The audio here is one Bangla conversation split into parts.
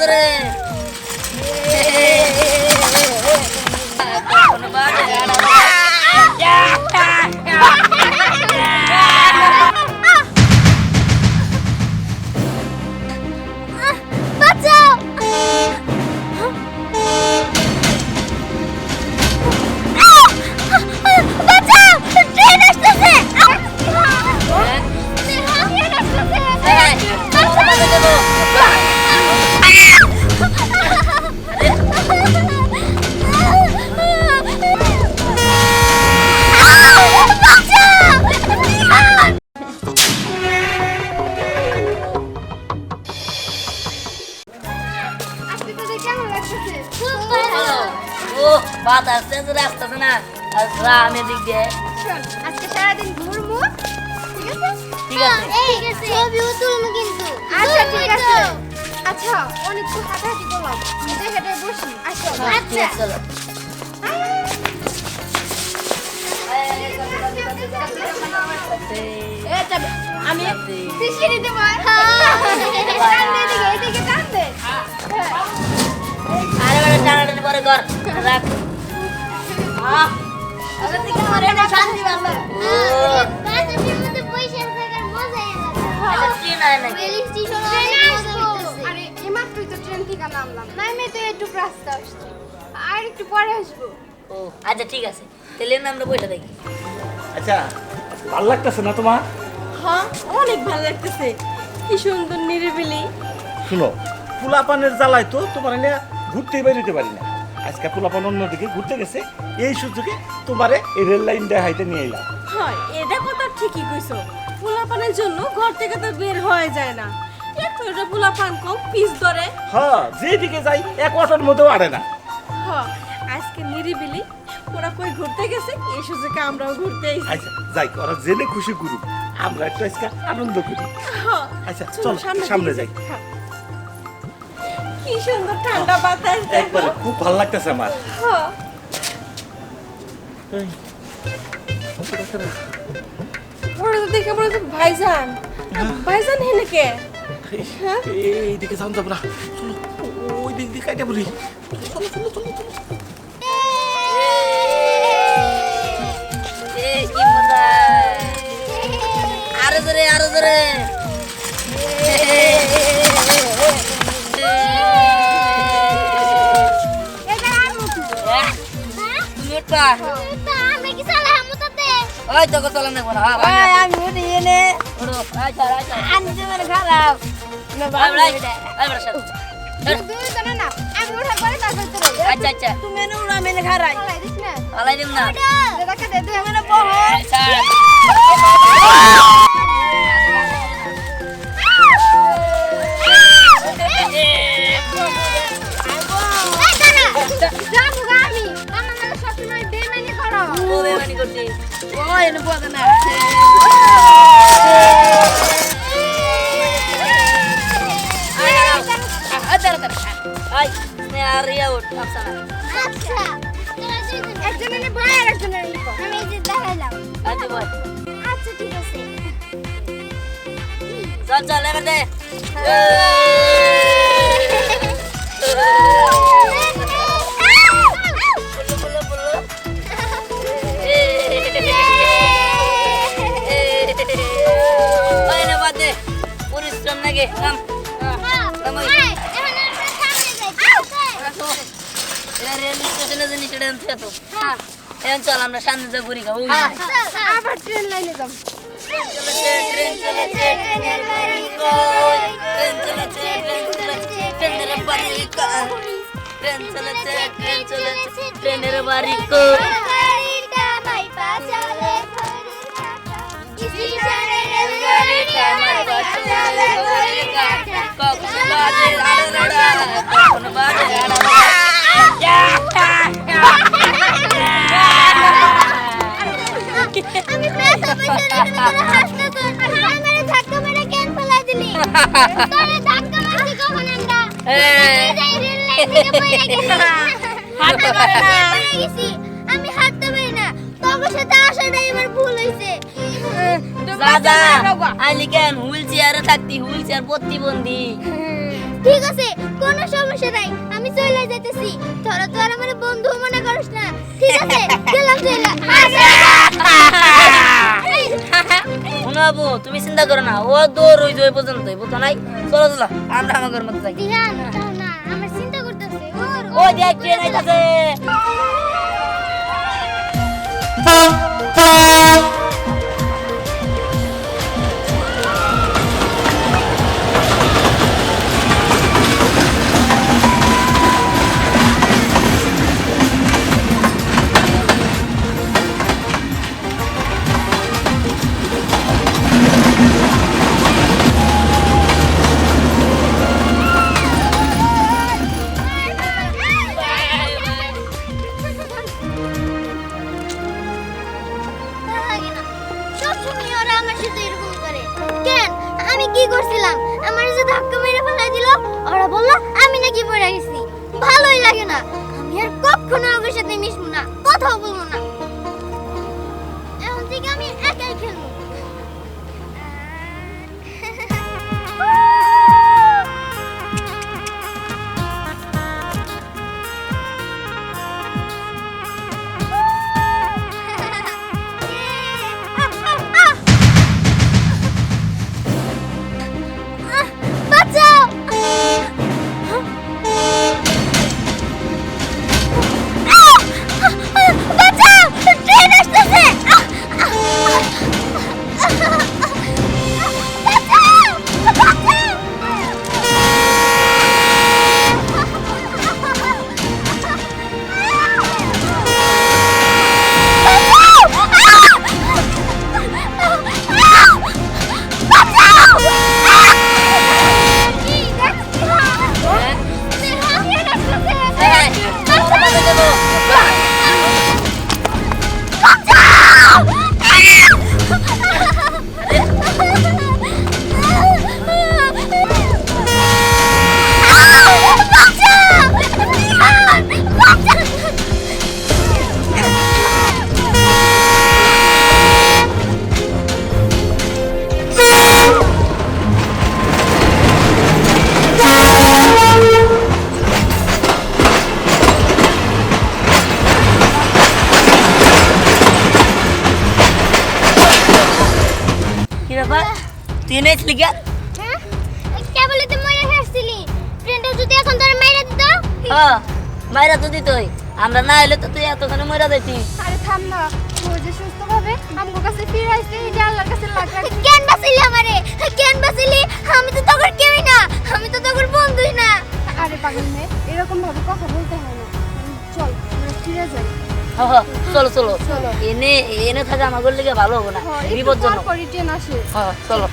জোরে দিক দিয়ে। আজকে সারাদিন ঘুরবো ঠিক আছে? ঠিক আছে। এই ছবিও তুলবো কিন্তু। আচ্ছা ঠিক আছে। আচ্ছা অনেক তো হাঁটাহাঁটি করলাম। হেঁটে হেঁটে বসি। আসো হ্যাঁ, আছে, চলো। আমি আরে টানাটানি পরে কর। রাখ। আহ, আরে একটু রাস্তা আসছে। আর একটু পরে আসব। ও আচ্ছা ঠিক আছে। তাহলে আমরা বইটা দেখি। আচ্ছা ভালো লাগতেছে না তোমার? হ্যাঁ অনেক ভালো লাগতেছে। কি সুন্দর নিরিবিলি। শুনো জ্বালায় তো তোমার এনে ঘুরতেই বেরোতে পারি না। আজকে পোলাপান অন্যদিকে ঘুরতে গেছে। এই সুযোগে তোমারে এই রেল লাইন দেখাইতে নিয়ে এলাম। হয় এটা কথা ঠিকই কইছো। পোলাপানের জন্য ঘর থেকে তো বের হয়ে যায় না। এটা পোলাপান কম পিস ধরে। হ্যাঁ যেদিকে যাই এক অটোর মধ্যেও আড়ে না। হ আজকে নিরিবিলি। ওরা কই ঘুরতে গেছে এই সুযোগে আমরাও ঘুরতে আচ্ছা যাই ওরা জেনে খুশি করুক। আমরা একটু আজকে আনন্দ করি। হ্যাঁ, আচ্ছা, চলো, চলো, সামনে যাই। হ্যাঁ। কি সুন্দর ঠান্ডা বাতাস দেখো। একবারে খুব ভালো লাগতেছে আমার। হ্যাঁ। দেখে মনে হচ্ছে ভাইজান। ভাইজান হেনে কে? হ্যাঁ? এইদিকে যান যাব না। চলো ওই দিক দিয়ে কাইটা বলি। চলো চলো চলো চলো। উঠবা আমরা কি চালা হামু ওই তো চলো না বলা আমি উঠি এনে উঠো আচ্ছা আচ্ছা আমি তোমার খারাপ। দুই জনে না আমি ওঠার পরে তারপর তোর আচ্ছা আচ্ছা। তুমি এনে উড়া মেনে খারাই। চালাই দিস না। আলাই দিম না। দাদাকে দে দে মানে বহ। আচ্ছা করো ও বেমানি করছি ও এনে পোয়া না আই স্নেহারিয়া উঠ আফসানা আচ্ছা একজনের ভয় আর একজনের লিখো আমি এই যে দেখাইলাম আচ্ছা বল আচ্ছা ঠিক আছে চল চল এবার দে নাকি নাম রেল স্টেশনে জানি সেটা আনতে তো। এখন চল আমরা শান্তিতে ঘুরি খাব আবার ট্রেন লাইনে যাম ট্রেন চলেছে ট্রেন চলেছে ট্রেনের বাড়ি কই? ট্রেন চলেছে ট্রেন চলেছে ট্রেনের বাড়ি কই? ট্রেন চলেছে ট্রেন চলেছে ট্রেনের বাড়ি কই? আমি হাঁটতে পারি না। তোর সাথে আসাটাই আমার ভুল তুমি দাদা আইলি কেন? হুইল চেয়ারে থাকতি হুইল চেয়ার প্রতিবন্ধী। ঠিক আছে কোনো সমস্যা নাই আমি চলে যাইতেছি। তোরা তো আর আমার বন্ধু মনে করিস না। ঠিক আছে গেলাম চলে। শোনাবো তুমি চিন্তা করো না ও দৌড় যে ওই পর্যন্ত বুঝতো নাই? চলো চলো আমরা আমার মতো থাকি ধ্যান দাও আমার চিন্তা করতেছে ও দেখ ট্রেন আইতাছে কি করছিলাম? আমার যে ধাক্কা মেরে ফেলা দিল, ওরা বলল, আমি নাকি পড়ে গেছি। ভালোই লাগে না। আমি আর কখনো ওদের সাথে মিশবো না, কথাও বলব না। তুই নেছিলি কেন হ্যাঁ? কেবলই তো মরে আসছিলি ট্রেনটা যদি এখন তোর মেরে দিত? হ্যাঁ মাইরা তো দিতই। আমরা না এলে তো তুই মরা যাইতি। আরে থাম না ও যে সুস্থ ভাবে আমগো কাছে ফিরে আসছে এই যে আল্লাহর কাছে লাখ লাখ কেন বাঁচিলি আমারে? কেন বাঁচিলি? আমি তো তোর কেউই না আমি তো তোর বন্ধুই না। আরে পাগল মেয়ে এরকম ভাবে কথা বলতে হয় না। চল আমরা ফিরে যাই। চলো চলো। এনে এনে থাকা আমার লিগে ভালো হবে না। বিপজ্জনক। হ্যাঁ চলো।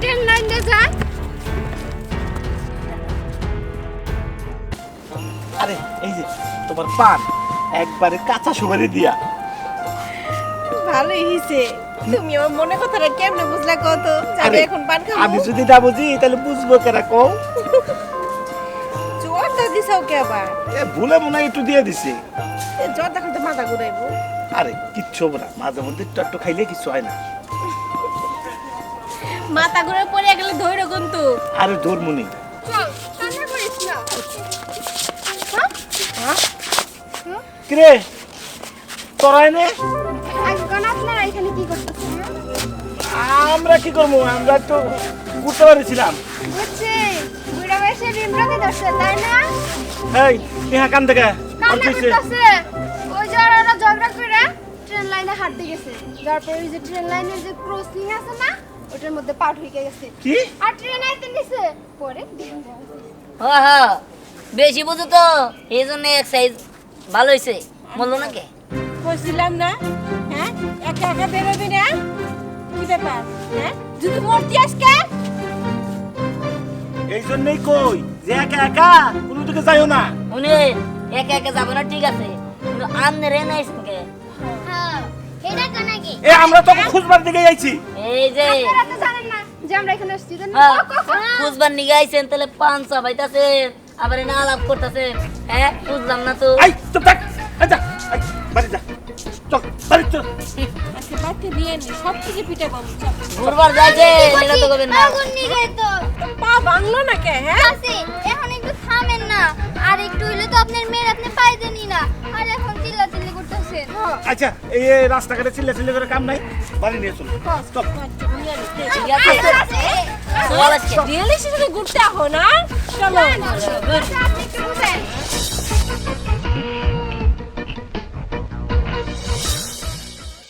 ট্রেন লাইন দিয়ে যায়। আরে এই যে তোমার পান একবারে কাঁচা সুপারি দিয়া। ভালোই হইছে। তুমি আমার মনে কথাটা কেমনে বুঝলা কত আরে, এখন পান খাব। আমি যদি না বুঝি তাহলে বুঝব কেনা কও? জোরটা দিছাও কে আবার? এ ভুলে মনে একটু দিয়ে দিছি। এ জ্বর দেখুন তো মাথা ঘুরাইবো। আরে কিচ্ছু হবে না। মাঝে মধ্যে একটু খাইলে কিছু হয় না। মাথা ঘুরে পড়ে গেলে ধৈর্য কিন্তু। আরে ধর্মনি চল কান্না না। কিরে? তোরাই নে। আপনারা এখানে কি করতেছেন আমরা কি করব? আমরা একটু ঘুরতে পারছিলাম। বুঝছি। বুড়া বয়সে রিমরাতে ধরছে তাই না? এই ইহা কান থেকে। করতেছে। ওই যে আর ওরা ঝগড়া করে ট্রেন লাইনে হাঁটতে গেছে। যার পরে ওই যে ট্রেন লাইনে যে ক্রসিং আছে না ওটার মধ্যে পা ঢুকে গেছে। কি? আর ট্রেন আইতে নিছে পরে হ্যাঁ হ্যাঁ বেশি বুঝো তো এই জন্য এক্সারসাইজ ভালো হয়েছে বলল না কে? বলছিলাম না হ্যাঁ? একা একা বেরোবি না? কি ব্যাপার? হ্যাঁ? যদি মরতি আজকে? এই জন্যই কই যে একা একা কোনো দিকে যাইও না। উনি একা একা যাবে না ঠিক আছে। কিন্তু আমনে রে নাইছেন কে? হ্যাঁ এটা কেন কি এ আমরা তো খুঁজবার দিকে যাইছি। এই যে। আপনারা তো জানেন না যে আমরা এখানে আসছি জানেন? হ্যাঁ। কখন খুঁজবার নিগে আইছেন তাহলে পান চাবাইতাছে আবার এনে আলাপ করতেছে। হ্যাঁ বুঝলাম না তো। আই চুপ থাক। আচ্ছা বাড়ি যা। চল বাড়ি চল। আজকে বাড়িতে নিয়ে নি সব থেকে পিঠে পাবো চল। ঘুরবার যাইছে এটা তো করবেন না। আগুন নিয়ে তো। পা ভাঙলো না কে হ্যাঁ? আছে এখন একটু থামেন না। আর একটু হইলে তো আপনার মেয়ের আপনি পাইতেনই না। আর এখন আচ্ছা এই রাস্তাঘাটে চিল্লা চিল্লা করে কাম নাই বাড়ি নিয়ে চলো চল ঘুরতে আহো না চলো